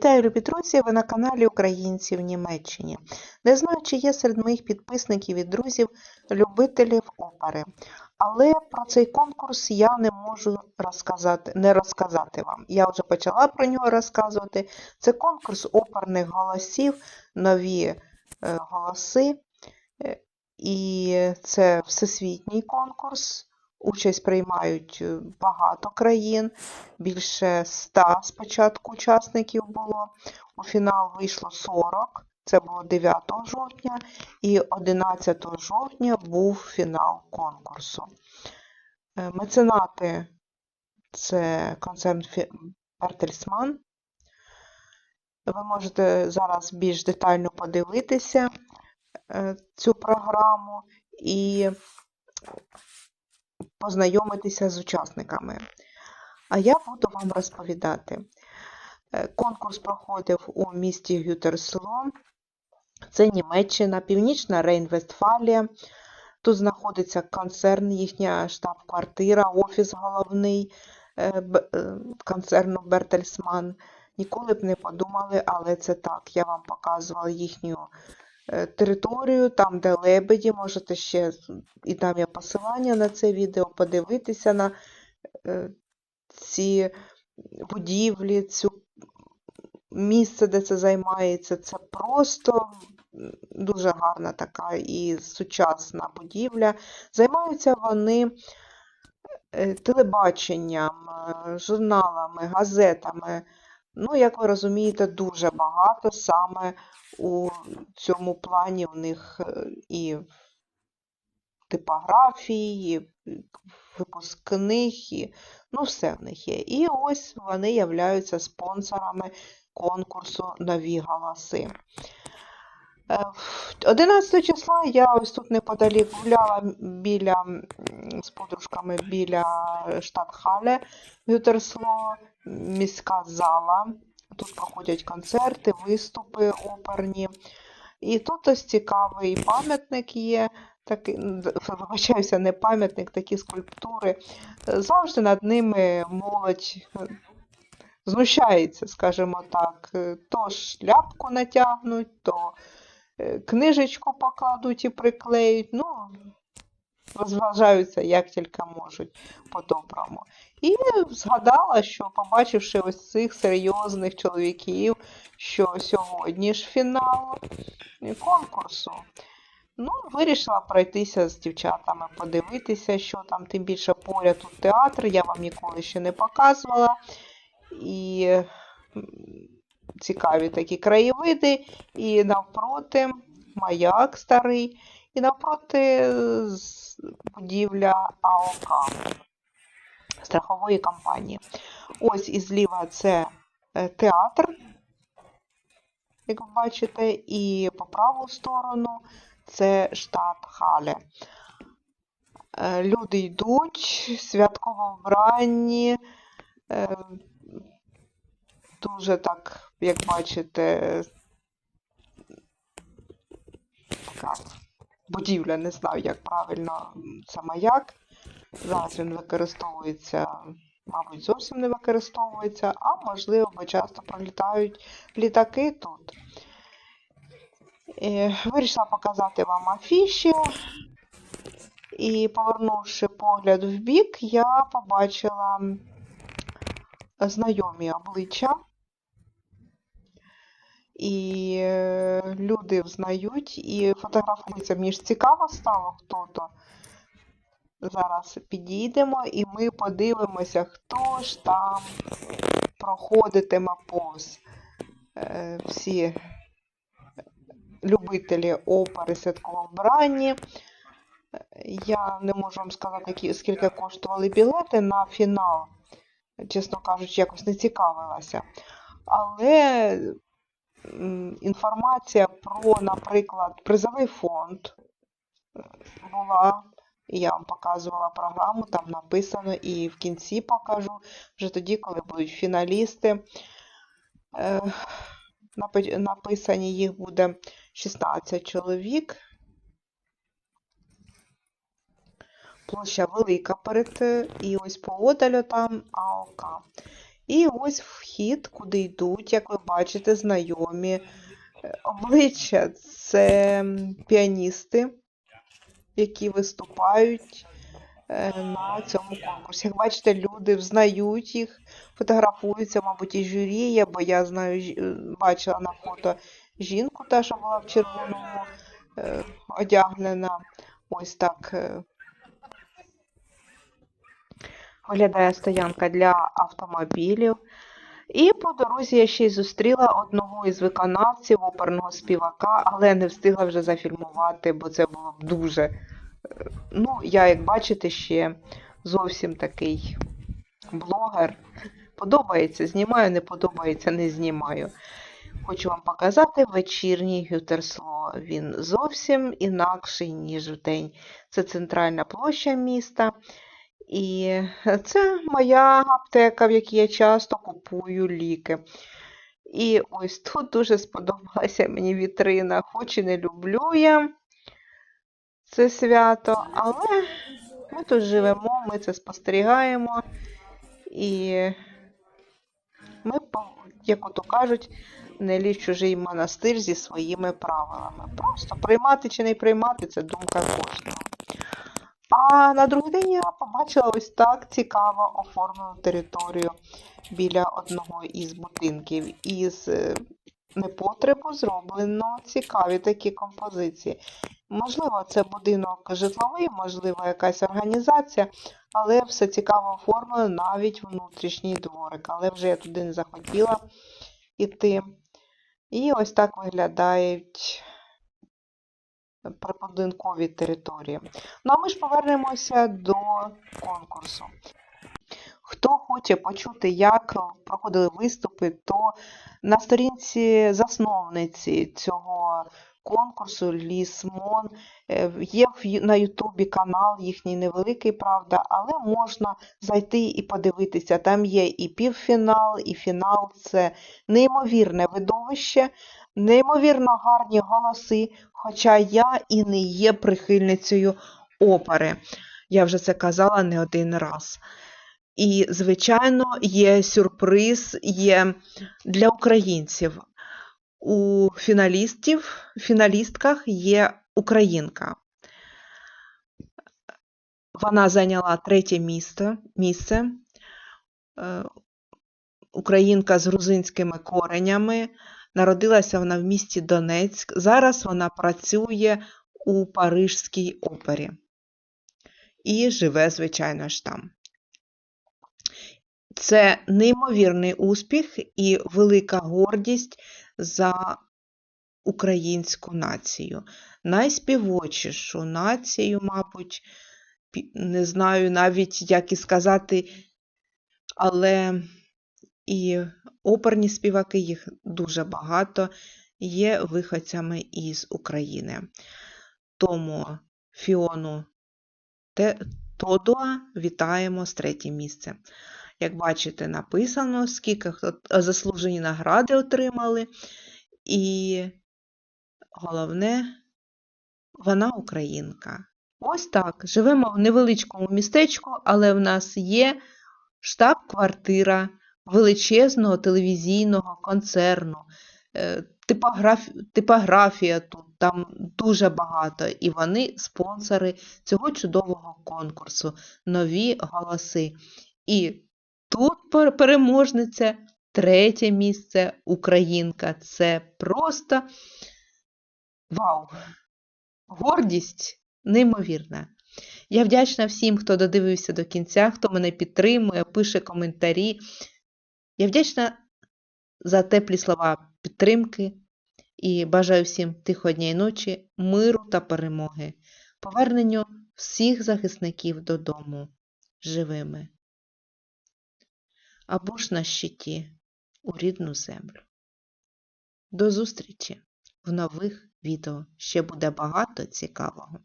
Вітаю, любі друзі! Ви на каналі Українці в Німеччині. Не знаю, чи є серед моїх підписників і друзів любителів опери, але про цей конкурс я не можу розказати, не розказати вам. Я вже почала про нього розказувати. Це конкурс оперних голосів, нові е, голоси, Е, і це всесвітній конкурс. Участь приймають е, багато країн, більше 100 спочатку учасників було. У фінал вийшло 40, це було 9 жовтня, і 11 жовтня був фінал конкурсу. Е, Меценати це концерн Бертельсман. Ви можете зараз більш детально подивитися е, цю програму і познайомитися з учасниками. А я буду вам розповідати. Е, Конкурс проходив у місті Гютерсло, це Німеччина, Північна Рейн-Вестфалія. Тут знаходиться концерн, їхня штаб-квартира, офіс головний е, е, концерну Бертельсман. Ніколи б не подумали, але це так. Я вам показувала їхню територію, там, де лебеді, можете ще, і там є посилання на це відео, подивитися на е, ці будівлі, цю місце, де це займається. Це просто дуже гарна така і сучасна будівля. Займаються вони е, телебаченням, е, журналами, газетами. Ну, як ви розумієте, дуже багато саме у цьому плані у них е, і типографії, і випуск книг, і, ну, все в них є. І ось вони являються спонсорами конкурсу Нові голоси. Е, 11 числа я ось тут неподалік гуляла біля, з подружками біля Штатхале Гютерсло, міська зала. Тут проходять концерти, виступи оперні. І тут ось цікавий пам'ятник є. Такий, вибачаюся, не пам'ятник, такі скульптури. Е, Завжди над ними молодь е, знущається, скажімо так. Е, То шляпку натягнуть, то е, книжечку покладуть і приклеють. Ну, розважаються як тільки можуть по-доброму. І згадала, що побачивши ось цих серйозних чоловіків, що сьогодні ж фінал конкурсу. Ну, вирішила пройтися з дівчатами, подивитися, що там, тим більше поряд тут театр, я вам ніколи ще не показувала. І цікаві такі краєвиди, і навпроти маяк старий, і навпроти з- будівля АОК страхової компанії. Ось і зліва це е, театр, як ви бачите, і по праву сторону це штаб Хале. Е, Люди йдуть, святково вбранні, е, дуже так, як бачите, така будівля, не знаю, як правильно це маяк. Зараз він використовується, мабуть, зовсім не використовується, а можливо, бо часто пролітають літаки тут. Е, Вирішила показати вам афіші. І повернувши погляд в бік, я побачила знайомі обличчя. І е, люди взнають і фотографуються. Мені ж цікаво стало хто-то. Зараз підійдемо і ми подивимося, хто ж там проходитиме повз. Е, Всі любителі опери святково вбранні. Я не можу вам сказати, скільки коштували білети на фінал. Чесно кажучи, якось не цікавилася. Але інформація про, наприклад, призовий фонд е, була. Я вам показувала програму, там написано, і в кінці покажу, вже тоді, коли будуть фіналісти. Е, Написані їх буде 16 чоловік. Площа велика перед, е, і ось поодаль там АОК. І ось вхід, куди йдуть, як ви бачите, знайомі е, обличчя. Це піаністи, які виступають е, на цьому конкурсі. Як бачите, люди взнають їх, фотографуються, мабуть, і журі бо я знаю, е, бачила на фото жінку, та, що була в червоному одягнена. Ось так виглядає стоянка для автомобілів. І по дорозі я ще й зустріла одного із виконавців оперного співака, але не встигла вже зафільмувати, бо це було дуже. е, Ну, я, як бачите, ще зовсім такий блогер. Подобається, знімаю, не подобається, не знімаю. Хочу вам показати вечірній Гютерсло. Він зовсім інакший, ніж вдень. Це центральна площа міста. І це моя аптека, в якій я часто купую ліки. І ось тут дуже сподобалася мені вітрина. Хоч і не люблю я це свято, але ми тут живемо, ми це спостерігаємо. І ми, як ото кажуть, не лізь чужий монастир зі своїми правилами. Просто приймати чи не приймати це думка кожного. А на другий день я побачила ось так цікаво оформлену територію біля одного із будинків. Із е, непотребу зроблено цікаві такі композиції. Можливо, це будинок житловий, можливо, якась організація, але все цікаво оформлено, навіть внутрішній дворик. Але вже я туди не захотіла йти. І ось так виглядають прибудинкові території. Ну а ми ж повернемося до конкурсу. Хто хоче почути, як проходили виступи, то на сторінці засновниці цього конкурсу Ліс Мон е, є на Ютубі канал їхній невеликий, правда, але можна зайти і подивитися. Там є і півфінал, і фінал. Це неймовірне видовище, неймовірно гарні голоси. Хоча я і не є прихильницею опери. Я вже це казала не один раз. І, звичайно, є сюрприз, є для українців. У фіналістів, фіналістках є українка. Вона зайняла третє місце. місце. Українка з грузинськими коренями. Народилася вона в місті Донецьк. Зараз вона працює у Парижській опері. І живе, звичайно ж, там. Це неймовірний успіх і велика гордість за українську націю. Найспівочішу націю, мабуть, не знаю навіть, як і сказати, але і оперні співаки, їх дуже багато, є виходцями із України. Тому Фіону Тодуа вітаємо з третє місце. Як бачите, написано, скільки заслужені награди отримали. І головне, вона українка. Ось так. Живемо в невеличкому містечку, але в нас є штаб-квартира величезного телевізійного концерну. Е, Типографія тут там дуже багато, і вони спонсори цього чудового конкурсу, нові голоси. І тут пер- переможниця, третє місце Українка. Це просто вау! Гордість неймовірна. Я вдячна всім, хто додивився до кінця, хто мене підтримує, пише коментарі. Я вдячна за теплі слова підтримки і бажаю всім тихої дня і ночі, миру та перемоги, поверненню всіх захисників додому живими або ж на щиті у рідну землю. До зустрічі в нових відео. Ще буде багато цікавого.